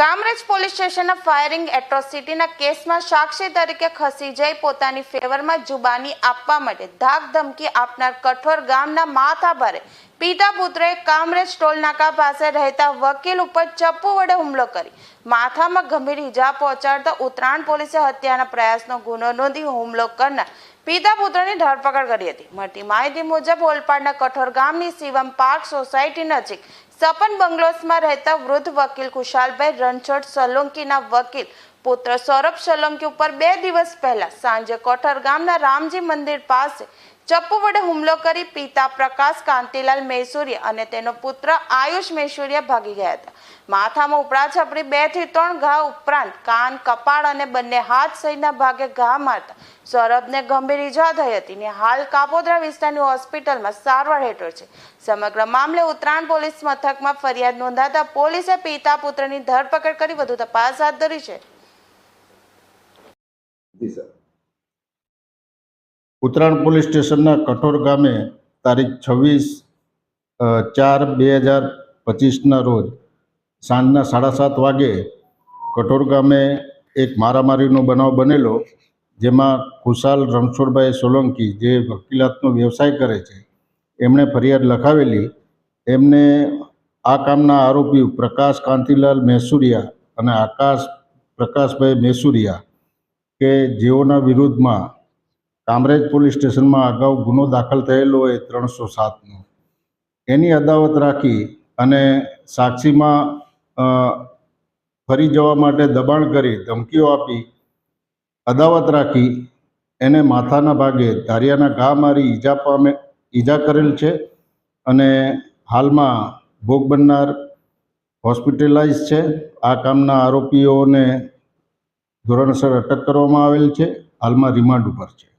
Kamrej police સ્ટેશનના firing એટ્રોસિટીના કેસમાં સાક્ષી તરીકે ખસી જઈ પોતાની ફેવરમાં જુબાની આપવા માટે ધાક ધમકી આપનાર કઠોર ગામના માથાભારે પિતા પુત્રએ કામરેજ ટોલ પાસે રહેતા વકીલ ઉપર ચપ્પુ વડે હુમલો કરી. માથામાં ગંભીર ઈજા પહોંચાડતા ઉત્તરાયણ પોલીસે હત્યાના પ્રયાસનો ગુનો નોંધી હુમલો કરનાર પિતા પુત્રની ધરપકડ કરી હતી. મળતી માહિતી મુજબ ઓલપાડના કઠોર ગામની શિવમ પાર્ક સોસાયટી નજીક સપન બંગલોસમાં રહેતા વૃદ્ધ વકીલ કુશાલભાઈ રણછોડ સોલંકીના વકીલ પુત્ર સૌરભ સોલંકી ઉપર બે દિવસ પહેલા સાંજે કોઠર ગામના રામજી મંદિર પાસે ચપ્પુ વડે હુમલો કરી પિતા પ્રકાશ કાંતિલાલ મૈસુરિયા અને તેનો પુત્ર આયુષ મૈસુરિયા ભાગી ગયા હતા. માથામાં ઉપરા છપડી બેથી ત્રણ ઘા ઉપરાંત કાન, કપાળ અને બંને હાથ સહિતના ભાગે ઘા મારતા સૌરભને ગંભીર ઈજા થઈ હતી ને હાલ કાપોદ્રા વિસ્તારની હોસ્પિટલમાં સારવાર હેઠળ છે. સમગ્ર મામલે ઉત્તરાયણ પોલીસ મથકમાં ફરિયાદ નોંધાતા પોલીસે પિતા પુત્રની ધરપકડ કરી વધુ તપાસ હાથ ધરી છે. ઉત્તરાયણ પોલીસ સ્ટેશનના કઠોર ગામે તારીખ છવ્વીસ ચાર બે હજાર પચીસના રોજ સાંજના સાડા સાત વાગે કઠોર ગામે એક મારામારીનો બનાવ બનેલો, જેમાં ખુશાલ રણછોડભાઈ સોલંકી જે વકીલાતનો વ્યવસાય કરે છે, એમણે ફરિયાદ લખાવેલી. એમને આ કામના આરોપી પ્રકાશ કાંતિલાલ મેસુરિયા અને આકાશ પ્રકાશભાઈ મેસુરિયા કે જેઓના વિરુદ્ધમાં કામરેજ પોલીસ સ્ટેશનમાં અગાઉ ગુનો દાખલ થયેલો હોય ત્રણસો સાતનો. એની અદાવત રાખી અને સાક્ષીમાં ફરી જવા માટે દબાણ કરી ધમકીઓ આપી, અદાવત રાખી, એને માથાના ભાગે ધારિયાના ઘા મારી ઈજા પામે, ઈજા કરેલ છે અને હાલમાં ભોગ બનનાર હોસ્પિટલાઇઝ છે. આ કામના આરોપીઓને ધોરણસર અટક કરવામાં આવેલ છે. હાલમાં રિમાન્ડ ઉપર છે.